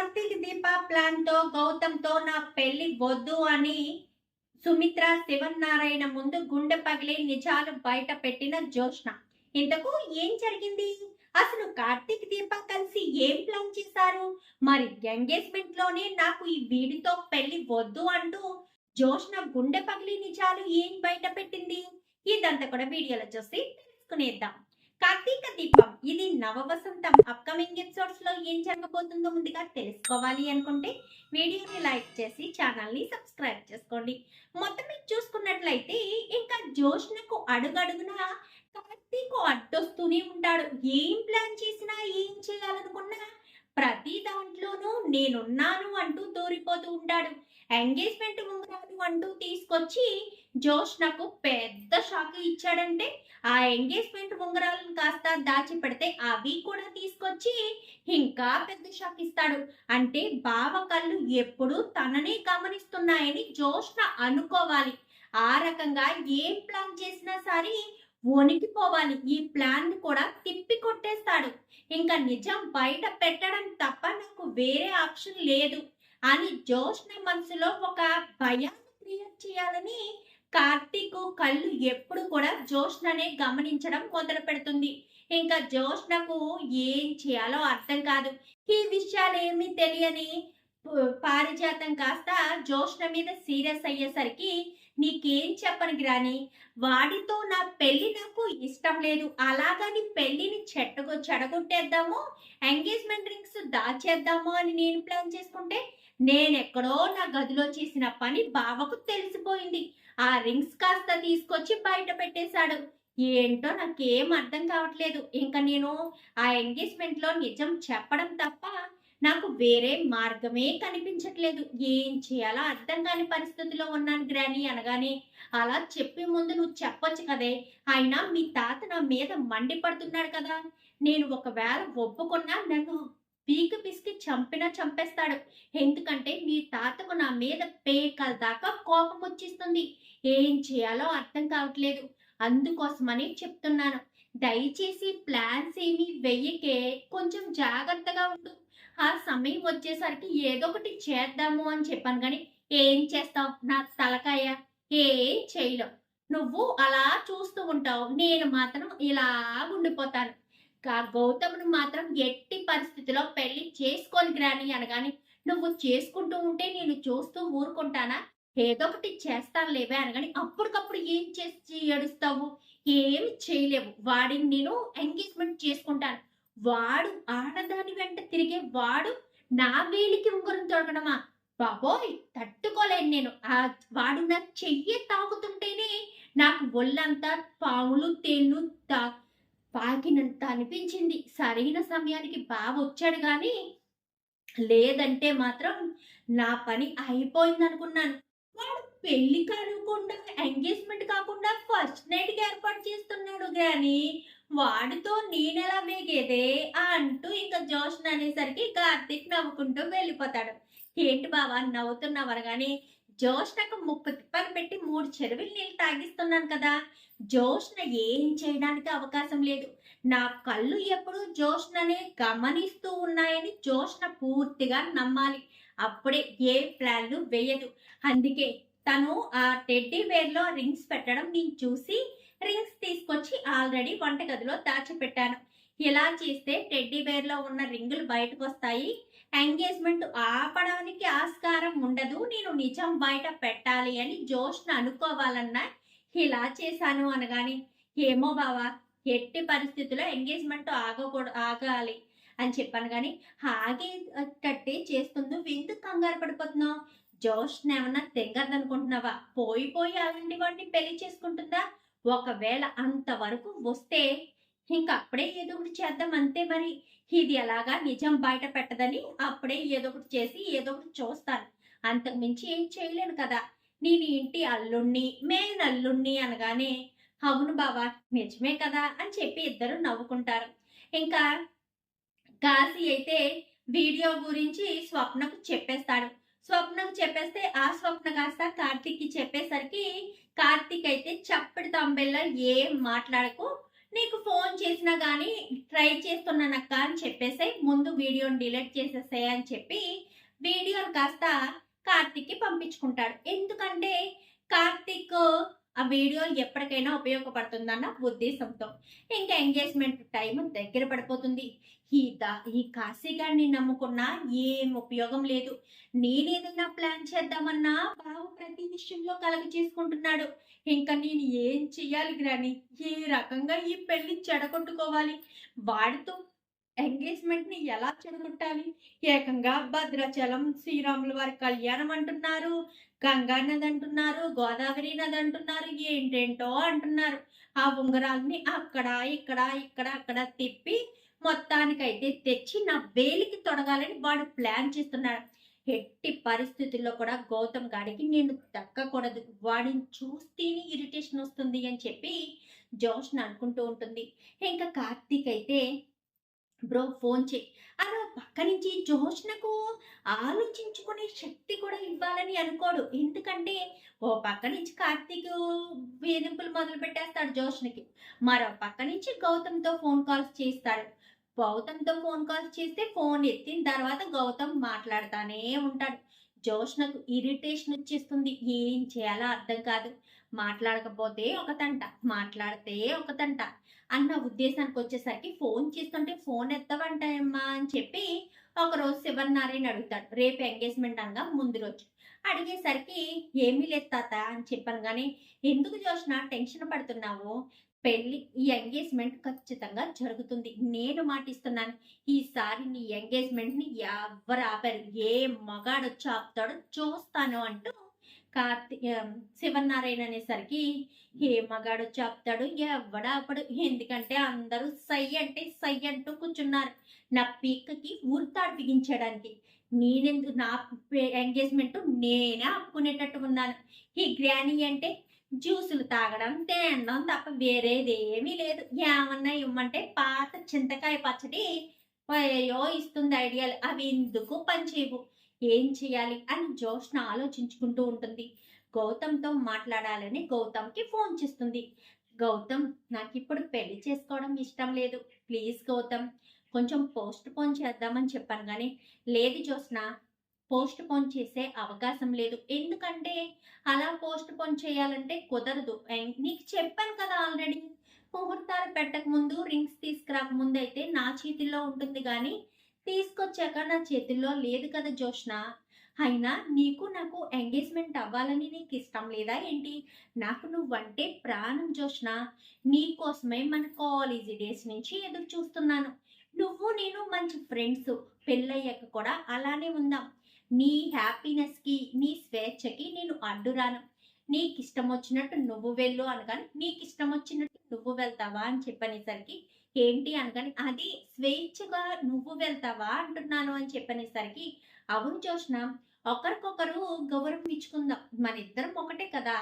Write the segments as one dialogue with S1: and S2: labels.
S1: కార్తీక్ దీప ప్లాన్తో గౌతమ్తో నా పెళ్ళి వద్దు అని సుమిత్ర శివనారాయణ ముందు గుండె పగిలి నిజాలు బయట పెట్టిన జోష్న ఇంతకు ఏం జరిగింది? అసలు కార్తీక్ దీప కలిసి ఏం ప్లాన్ చేశారు? మరి ఎంగేజ్మెంట్లోనే నాకు ఈ వీడితో పెళ్ళి వద్దు అంటూ జోష్న గుండె పగిలి నిజాలు ఏం బయట పెట్టింది? ఇదంతా కూడా వీడియోలో చూసి తెలుసుకునేద్దాం. కార్తీక దీపం. ఇది నవ వసంతం అప్కమింగ్ ఎపిసోడ్స్లో ఏం జరగబోతుందో ముందుగా తెలుసుకోవాలి అనుకుంటే వీడియోని లైక్ చేసి ఛానల్ని సబ్స్క్రైబ్ చేసుకోండి. మొత్తం మీద చూసుకున్నట్లయితే ఇంకా జోష్నకు అడుగడుగున కార్తీక్ అడ్డొస్తూనే ఉంటాడు. ఏం ప్లాన్ చేసినా ఏం చేయాలనుకున్నా ప్రతి దాంట్లోనూ నేనున్నాను అంటూ దూరిపోతూ ఉంటాడు. ఎంగేజ్మెంట్ అంటూ తీసుకొచ్చి జోష్నకు పెద్ద షాక్ ఇచ్చాడంటే ఆ ఎంగేజ్మెంట్ ఉంగరాలను కాస్త దాచిపెడితే అవి కూడా తీసుకొచ్చి ఇంకా పెద్ద షాక్ ఇస్తాడు. అంటే బావ కళ్ళు ఎప్పుడు తననే గమనిస్తున్నాయని జోష్న అనుకోవాలి. ఆ రకంగా ఏం ప్లాన్ చేసినా సరే వణికిపోవాలి. ఈ ప్లాన్ కూడా తిప్పి కొట్టేస్తాడు. ఇంకా నిజం బయట పెట్టడం తప్ప నాకు వేరే ఆప్షన్ లేదు అని జోష్న మనసులో ఒక భయాన్ని క్రియేట్ చేయాలని కార్తీక్ కళ్ళు ఎప్పుడు కూడా జోష్ననే గమనించడం మొదలు పెడుతుంది. ఇంకా జోష్నకు ఏం చేయాలో అర్థం కాదు. ఈ విషయాలు ఏమీ తెలియని పారిజాతం కాస్త జోష్న మీద సీరియస్ అయ్యేసరికి నీకేం చెప్పను గ్రాని వాడితో నా పెళ్ళి నాకు ఇష్టం లేదు. అలాగని పెళ్ళిని చెట్టగొ చెడగొట్టేద్దాము ఎంగేజ్మెంట్ రింగ్స్ దాచేద్దాము అని నేను ప్లాన్ చేసుకుంటే నేనెక్కడో నా గదిలో చేసిన పని బావకు తెలిసిపోయింది. ఆ రింగ్స్ కాస్త తీసుకొచ్చి బయట పెట్టేశాడు. ఏంటో నాకేం అర్థం కావట్లేదు. ఇంకా నేను ఆ ఎంగేజ్మెంట్లో నిజం చెప్పడం తప్ప నాకు వేరే మార్గమే కనిపించట్లేదు. ఏం చేయాలో అర్థం కాని పరిస్థితిలో ఉన్నాను గ్రాని అనగానే అలా చెప్పే ముందు నువ్వు చెప్పొచ్చు కదే. అయినా మీ తాత నా మీద మండిపడుతున్నాడు కదా. నేను ఒకవేళ ఒప్పుకున్నా నన్ను పీకి పిసికి చంపినా చంపేస్తాడు. ఎందుకంటే మీ తాతకు నా మీద పేకల దాకా కోపం వచ్చిస్తుంది. ఏం చేయాలో అర్థం కావట్లేదు. అందుకోసమని చెప్తున్నాను. దయచేసి ప్లాన్స్ ఏమి వెయ్యకే. కొంచెం జాగ్రత్తగా ఉండు. ఆ సమయం వచ్చేసరికి ఏదో ఒకటి చేద్దాము అని చెప్పాను కానీ ఏం చేస్తావు? నా తలకాయ. ఏం చేయలేవు నువ్వు అలా చూస్తూ ఉంటావు. నేను మాత్రం ఇలా ఉండిపోతాను గౌతమ్ను మాత్రం ఎట్టి పరిస్థితిలో పెళ్ళి చేసుకొని గ్రాని అనగాని నువ్వు చేసుకుంటూ ఉంటే నేను చూస్తూ ఊరుకుంటానా? ఏదో ఒకటి చేస్తాను లేవే అనగాని అప్పటికప్పుడు ఏం చేసి ఏడుస్తావు? ఏమి చేయలేవు. వాడిని నేను ఎంగేజ్మెంట్ చేసుకుంటాను. వాడు ఆడదాని వెంట తిరిగే వాడు నా వేలికి ఉంగరం తొడగడమా? బాబోయ్ తట్టుకోలేను నేను. ఆ వాడు నా చెయ్యి తాకుతుంటేనే నాకు ఒళ్ళంతా పాములు తేళ్ళు తా పాకినంత అనిపించింది. సరైన సమయానికి బాగా వచ్చాడు కానీ లేదంటే మాత్రం నా పని అయిపోయింది అనుకున్నాను వాడు పెళ్ళి కాకుండా ఎంగేజ్మెంట్ కాకుండా ఫస్ట్ నైట్కి ఏర్పాటు చేస్తున్నాడు కానీ వాడితో నేనెలా వేగేదే అంటూ ఇంకా జోష్న అనేసరికి కార్తీక్ నవ్వుకుంటూ వెళ్ళిపోతాడు. ఏంటి బావా నవ్వుతున్నావు కానీ జోష్నకు ముక్కు తిప్పలు పెట్టి మూడు చెరువులు నీళ్ళు తాగిస్తున్నాను కదా. జోష్న ఏం చేయడానికి అవకాశం లేదు. నా కళ్ళు ఎప్పుడు జోష్ననే గమనిస్తూ ఉన్నాయని జోష్న పూర్తిగా నమ్మాలి. అప్పుడే ఏ ప్లాన్లు వేయదు. అందుకే తను ఆ టెడ్డీ వేర్లో రింగ్స్ పెట్టడం నేను చూసి రింగ్స్ తీసుకొచ్చి ఆల్రెడీ వంటగదిలో దాచిపెట్టాను. ఇలా చేస్తే టెడ్డీ బేర్లో ఉన్న రింగులు బయటకు వస్తాయి ఎంగేజ్మెంట్ ఆపడానికి ఆస్కారం ఉండదు. నేను నిజం బయట పెట్టాలి అని జోష్ను అనుకోవాలన్నా ఇలా చేశాను అనగాని ఏమో బావా ఎట్టి పరిస్థితుల్లో ఎంగేజ్మెంట్ ఆగకూడదు ఆగాలి అని చెప్పాను కానీ ఆగేటట్టే చేస్తుందో. ఎందుకు కంగారు పడిపోతున్నావు? జోష్ని ఏమన్నా తెంగదనుకుంటున్నావా పోయి పోయి ఆగండి వాడిని పెళ్ళి చేసుకుంటుందా? ఒకవేళ అంతవరకు వస్తే ఇంక అప్పుడే ఏదో ఒకటి చేద్దాం అంతే మరి. ఇది ఎలాగా నిజం బయట పెట్టదని అప్పుడే ఏదో ఒకటి చేసి ఏదో ఒకటి చూస్తాను. అంతకు మించి ఏం చేయలేను కదా. నేను ఇంటి అల్లుణ్ణి మేన్ అల్లుణ్ణి అనగానే అవును బావా నిజమే కదా అని చెప్పి ఇద్దరు నవ్వుకుంటారు. ఇంకా కాశీ అయితే వీడియో గురించి స్వప్నకు చెప్పేస్తాడు. స్వప్నకు చెప్పేస్తే ఆ స్వప్న కాస్త కార్తీక్కి చెప్పేసరికి కార్తీక్ అయితే చప్పటి తంబెల్లో ఏం మాట్లాడకు నీకు ఫోన్ చేసినా కానీ ట్రై చేస్తున్నానక్క అని చెప్పేసి ముందు వీడియోని డిలీట్ చేసేసాయి అని చెప్పి వీడియోని కాస్త కార్తిక్కి పంపించుకుంటాడు. ఎందుకంటే కార్తిక్ ఆ వీడియో ఎప్పటికైనా ఉపయోగపడుతుందన్న ఉద్దేశంతో. ఇంకా ఎంగేజ్మెంట్ టైం దగ్గర పడిపోతుంది. ఈ దా ఈ కాశీగాడిని నమ్ముకున్నా ఏం ఉపయోగం లేదు. నేనేదైనా ప్లాన్ చేద్దామన్నా బాబు ప్రతి విషయంలో కలగ చేసుకుంటున్నాడు. ఇంకా నేను ఏం చెయ్యాలి గ్రాని ఏ రకంగా ఈ పెళ్ళి చెడగొట్టుకోవాలి? వాడితో ఎంగేజ్మెంట్ని ఎలా చెడగొట్టాలి? ఏకంగా భద్రాచలం శ్రీరాముల వారి కళ్యాణం అంటున్నారు గంగా నది అంటున్నారు గోదావరి నది అంటున్నారు ఏంటేంటో అంటున్నారు. ఆ ఉంగరాల్ని అక్కడ ఇక్కడ ఇక్కడ అక్కడ తిప్పి మొత్తానికైతే తెచ్చి నా వేలికి తొడగాలని వాడు ప్లాన్ చేస్తున్నాడు. ఎట్టి పరిస్థితుల్లో కూడా గౌతమ్ గాడికి నేను దక్కకూడదు. వాడిని చూస్తేనే ఇరిటేషన్ వస్తుంది అని చెప్పి జోష్ని అనుకుంటూ ఉంటుంది. ఇంకా కార్తీక్ అయితే బ్రో ఫోన్ చేయి. అలా పక్క నుంచి జోష్నకు ఆలోచించుకునే శక్తి కూడా ఇవ్వాలని అనుకోడు. ఎందుకంటే ఓ పక్క నుంచి కార్తీక్ వేధింపులు మొదలు పెట్టేస్తాడు జోష్నకి. మరో పక్క నుంచి గౌతమ్తో ఫోన్ కాల్స్ చేస్తాడు. గౌతమ్తో ఫోన్ కాల్స్ చేస్తే ఫోన్ ఎత్తిన తర్వాత గౌతమ్ మాట్లాడుతానే ఉంటాడు. జోష్నకు ఇరిటేషన్ వచ్చేస్తుంది. ఏం చేయాలో అర్థం కాదు. మాట్లాడకపోతే ఒక తంట మాట్లాడితే ఒక తంట అన్న ఉద్దేశానికి వచ్చేసరికి ఫోన్ చేస్తుంటే ఫోన్ ఎత్తవంటాయమ్మా అని చెప్పి ఒకరోజు శివనారాయణ అడుగుతాడు. రేపు ఎంగేజ్మెంట్ అనగా ముందు రోజు. అడిగేసరికి ఏమీ లేదు తాత అని చెప్పాను కానీ ఎందుకు చూసినా టెన్షన్ పడుతున్నావు? పెళ్ళి ఈ ఎంగేజ్మెంట్ ఖచ్చితంగా జరుగుతుంది. నేను మాటిస్తున్నాను ఈసారి నీ ఎంగేజ్మెంట్ని ఎవరు ఆపారు. ఏ మగాడొచ్చి ఆపుతాడో చూస్తాను అంటూ కార్తీ శివనారాయణ అనేసరికి ఏ మగాడు ఆపుతాడు ఎవడ ఆపడు. ఎందుకంటే అందరూ సై అంటే సై అంటూ కూర్చున్నారు. నా పీక్కకి ఊరితాడు బిగించడానికి. నేనెందుకు నా ఎంగేజ్మెంట్ నేనే ఆపుకునేటట్టు ఉన్నాను. ఈ గ్రానీ అంటే జ్యూసులు తాగడం తినడం తప్ప వేరేది ఏమీ లేదు. ఏమన్నా ఇవ్వమంటే పాత చింతకాయ పచ్చడి అయ్యో ఇస్తుంది ఐడియాలు. అవి ఎందుకు పనిచేయవు? ఏం చేయాలి అని జోష్న ఆలోచించుకుంటూ ఉంటుంది. గౌతమ్తో మాట్లాడాలని గౌతమ్కి ఫోన్ చేస్తుంది. గౌతమ్ నాకు ఇప్పుడు పెళ్ళి చేసుకోవడం ఇష్టం లేదు. ప్లీజ్ గౌతమ్ కొంచెం పోస్ట్ పోన్ చేద్దామని చెప్పాను కానీ లేదు జోష్న. పోస్ట్ పోన్ చేసే అవకాశం లేదు. ఎందుకంటే అలా పోస్ట్ పోన్ చేయాలంటే కుదరదు. ఎం- నీకు చెప్పాను కదా ఆల్రెడీ ముహూర్తాలు పెట్టక ముందు రింగ్స్ తీసుకురాక ముందు అయితే నా చేతిలో ఉంటుంది కానీ తీసుకొచ్చాక నా చేతిల్లో లేదు కదా జోష్న అయినా నీకు నాకు ఎంగేజ్మెంట్ అవ్వాలని నీకు ఇష్టం లేదా ఏంటి? నాకు నువ్వంటే ప్రాణం జోష్న నీ కోసమే మన కాలేజీ డేస్ నుంచి ఎదురు చూస్తున్నాను. నువ్వు నేను మంచి ఫ్రెండ్స్. పెళ్ళయ్యాక కూడా అలానే ఉందాం. నీ హ్యాపీనెస్కి నీ స్వేచ్ఛకి నేను అడ్డురాను. నీకు ఇష్టం వచ్చినట్టు నువ్వు వెళ్ళు అనగాని నీకు ఇష్టం వచ్చినట్టు నువ్వు వెళ్తావా అని చెప్పనేసరికి ఏంటి అనగాని అది స్వేచ్ఛగా నువ్వు వెళ్తావా అంటున్నాను అని చెప్పనేసరికి అవును జోష్న ఒకరికొకరు గౌరవం ఇచ్చుకుందాం. మన ఇద్దరం ఒకటే కదా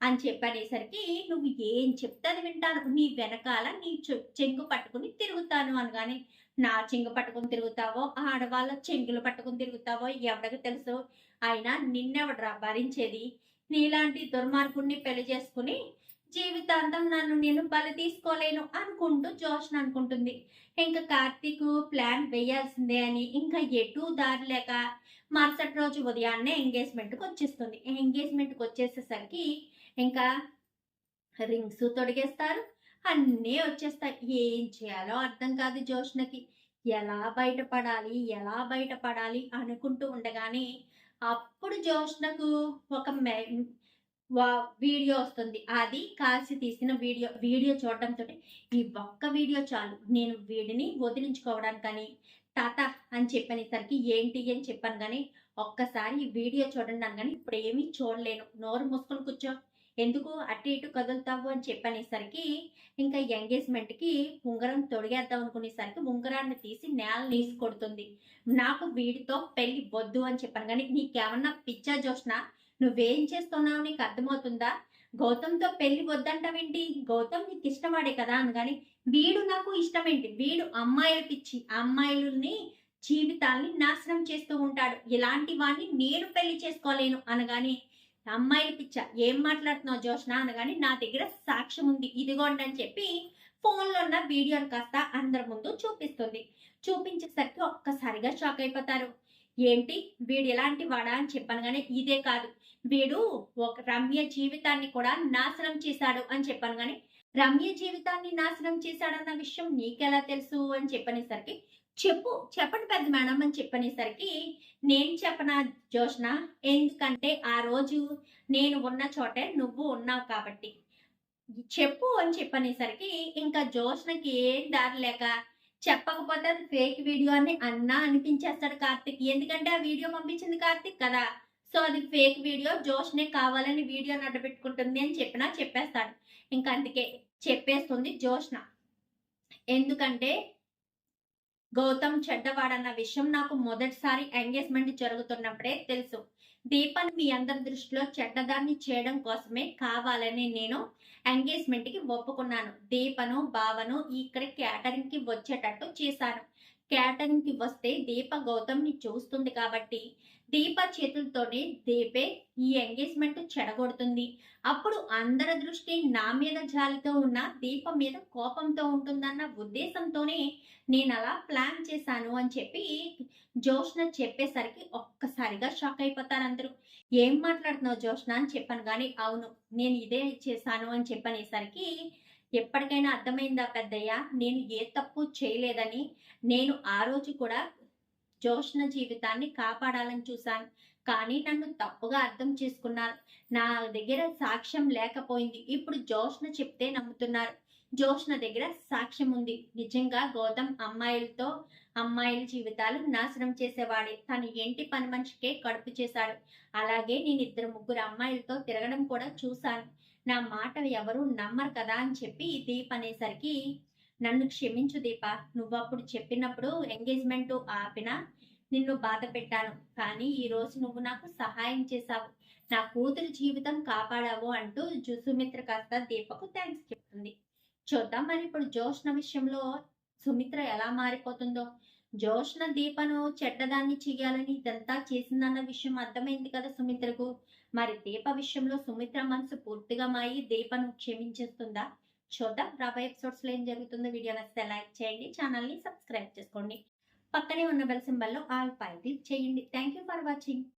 S1: అని చెప్పనేసరికి నువ్వు ఏం చెప్తే అది వింటాను. నీ వెనకాల నీ చె- చెంగు పట్టుకుని తిరుగుతాను అనగానే నా చెంగు పట్టుకుని తిరుగుతావో ఆడవాళ్ళ చెంగులు పట్టుకుని తిరుగుతావో ఎవరికి తెలుసు? అయినా నిన్నెవడరా భరించేది? నీలాంటి దుర్మార్గుణ్ణి పెళ్ళి చేసుకుని జీవితాంతం నన్ను నేను బలి తీసుకోలేను అనుకుంటూ జోష్న అనుకుంటుంది. ఇంకా కార్తీక్ ప్లాన్ వేయాల్సిందే అని ఇంకా ఎటు దారి లేక మరుసటి రోజు ఉదయాన్నే ఎంగేజ్మెంట్కి వచ్చేస్తుంది. ఎంగేజ్మెంట్కి వచ్చేసేసరికి ఇంకా రింగ్స్ తొడిగేస్తారు అన్నీ వచ్చేస్తాయి. ఏం చేయాలో అర్థం కాదు జోష్నకి. ఎలా బయటపడాలి? ఎలా బయటపడాలి? అనుకుంటూ ఉండగానే అప్పుడు జోష్నకు ఒక మె- వీడియో వస్తుంది. అది కాల్సి తీసిన వీడియో వీడియో చూడడంతో ఈ ఒక్క వీడియో చాలు. నేను వీడిని వదిలించుకోవడానికని తాత అని చెప్పనేసరికి ఏంటి అని చెప్పాను కానీ ఒక్కసారి ఈ వీడియో చూడండి అని కానీ ఇప్పుడు ఏమీ చూడలేను. నోరు మూసుకొని కూర్చో. ఎందుకు అటు ఇటు కదులుతావు అని చెప్పనేసరికి ఇంకా ఎంగేజ్మెంట్కి ఉంగరం తొడిగేద్దాం అనుకునేసరికి ఉంగరాన్ని తీసి నేల నీసి కొడుతుంది. నాకు వీడితో పెళ్ళి వద్దు అని చెప్పాను. కానీ నీకేమన్నా పిచ్చా జోష్నా? నువ్వేం చేస్తున్నావు? నీకు అర్థమవుతుందా? గౌతమ్తో పెళ్ళి వద్దంటావేంటి? గౌతమ్ నీకు ఇష్టమాడే కదా అనగాని వీడు నాకు ఇష్టమేంటి? వీడు అమ్మాయిలు పిచ్చి. అమ్మాయిలని జీవితాల్ని నాశనం చేస్తూ ఉంటాడు. ఇలాంటి వాడిని నేను పెళ్ళి చేసుకోలేను అనగానే అమ్మాయిల పిచ్చ. ఏం మాట్లాడుతున్నావు జోష్న అనగాని నా దగ్గర సాక్ష్యం ఉంది. ఇదిగోండి అని చెప్పి ఫోన్లో ఉన్న వీడియోని కాస్త అందరి ముందు చూపిస్తుంది. చూపించేసరికి ఒక్కసారిగా షాక్ అయిపోతారు. ఏంటి? వీడు ఎలాంటి వాడా అని చెప్పాను కానీ ఇదే కాదు. వీడు ఒక రమ్య జీవితాన్ని కూడా నాశనం చేశాడు అని చెప్పాను కానీ రమ్య జీవితాన్ని నాశనం చేశాడన్న విషయం నీకెలా తెలుసు అని చెప్పనేసరికి చెప్పు చెప్పండి పెద్ద మేడం అని చెప్పనేసరికి నేను చెప్పనా జోష్న? ఎందుకంటే ఆ రోజు నేను ఉన్న చోటే నువ్వు ఉన్నావు కాబట్టి. చెప్పు అని చెప్పనేసరికి ఇంకా జోష్నకి ఏం దారి లేక చెప్పకపోతే అది ఫేక్ వీడియో అని అన్నా అనిపించేస్తాడు కార్తిక్. ఎందుకంటే ఆ వీడియో పంపించింది కార్తిక్ కదా. సో అది ఫేక్ వీడియో జోష్నే కావాలని వీడియో నడ్డబెట్టుకుంటుంది అని చెప్పినా చెప్పేస్తాడు. ఇంకా అందుకే చెప్పేస్తుంది జోష్న. ఎందుకంటే గౌతమ్ చెడ్డవాడన్న విషయం నాకు మొదటిసారి ఎంగేజ్మెంట్ జరుగుతున్నప్పుడే తెలుసు. దీపన్ మీ అందరి దృష్టిలో చెడ్డదాన్ని చేయడం కోసమే కావాలని నేను ఎంగేజ్మెంట్కి ఒప్పుకున్నాను. దీపను బావను ఇక్కడ క్యాటరింగ్కి వచ్చేటట్టు చేశాను. క్యాటరింగ్కి వస్తే దీప గౌతమ్ని చూస్తుంది కాబట్టి దీప చేతులతోనే దీపే ఈ ఎంగేజ్మెంట్ చెడగొడుతుంది. అప్పుడు అందరి దృష్టి నా మీద జాలితో ఉన్న దీప మీద కోపంతో ఉంటుందన్న ఉద్దేశంతోనే నేను అలా ప్లాన్ చేశాను అని చెప్పి జోష్న చెప్పేసరికి ఒక్కసారిగా షాక్ అయిపోతారు అందరూ. ఏం మాట్లాడుతున్నావు జోష్న? అని చెప్పాను. కానీ అవును నేను ఇదే చేశాను అని చెప్పనేసరికి ఎప్పటికైనా అర్థమైందా పెద్దయ్య? నేను ఏ తప్పు చేయలేదని. నేను ఆ రోజు కూడా జోష్ణ జీవితాన్ని కాపాడాలని చూశాను. కానీ నన్ను తప్పుగా అర్థం చేసుకున్నారు. నా దగ్గర సాక్ష్యం లేకపోయింది. ఇప్పుడు జోష్ణ చెప్తే నమ్ముతున్నారు. జోష్ణ దగ్గర సాక్ష్యం ఉంది. నిజంగా గౌతమ్ అమ్మాయిలతో అమ్మాయిల జీవితాలు నాశనం చేసేవాడే. తన ఇంటి పని మనిషికే కడుపు చేశాడు. అలాగే నేను ఇద్దరు ముగ్గురు అమ్మాయిలతో తిరగడం కూడా చూశాను. నా మాట ఎవరు నమ్మరు కదా అని చెప్పి దీప్ అనేసరికి నన్ను క్షమించు దీప నువ్వు అప్పుడు చెప్పినప్పుడు ఎంగేజ్మెంట్ ఆపిన నిన్ను బాధ పెట్టాను. కానీ ఈ రోజు నువ్వు నాకు సహాయం చేశావు. నా కూతురు జీవితం కాపాడావు అంటూ జు- సుమిత్ర కాస్త దీపకు థ్యాంక్స్ చెప్తుంది. చూద్దాం మరి ఇప్పుడు జోష్ణ విషయంలో సుమిత్ర ఎలా మారిపోతుందో. జోష్ణ దీపను చెడ్డదాన్ని చేయాలని ఇదంతా చేసిందన్న విషయం అర్థమైంది కదా సుమిత్రకు. మరి దీప విషయంలో సుమిత్ర మనసు పూర్తిగా మాయి దీపను క్షమించేస్తుందా? చూద్దాం. రాబోయే ఎపిసోడ్స్లో ఏం జరుగుతుందో వీడియో నచ్చితే లైక్ చేయండి ఛానల్ని సబ్స్క్రైబ్ చేసుకోండి. పక్కనే ఉన్న బెల్ సింబల్లో ఆల్ పై క్లిక్ చేయండి. Thank you for watching.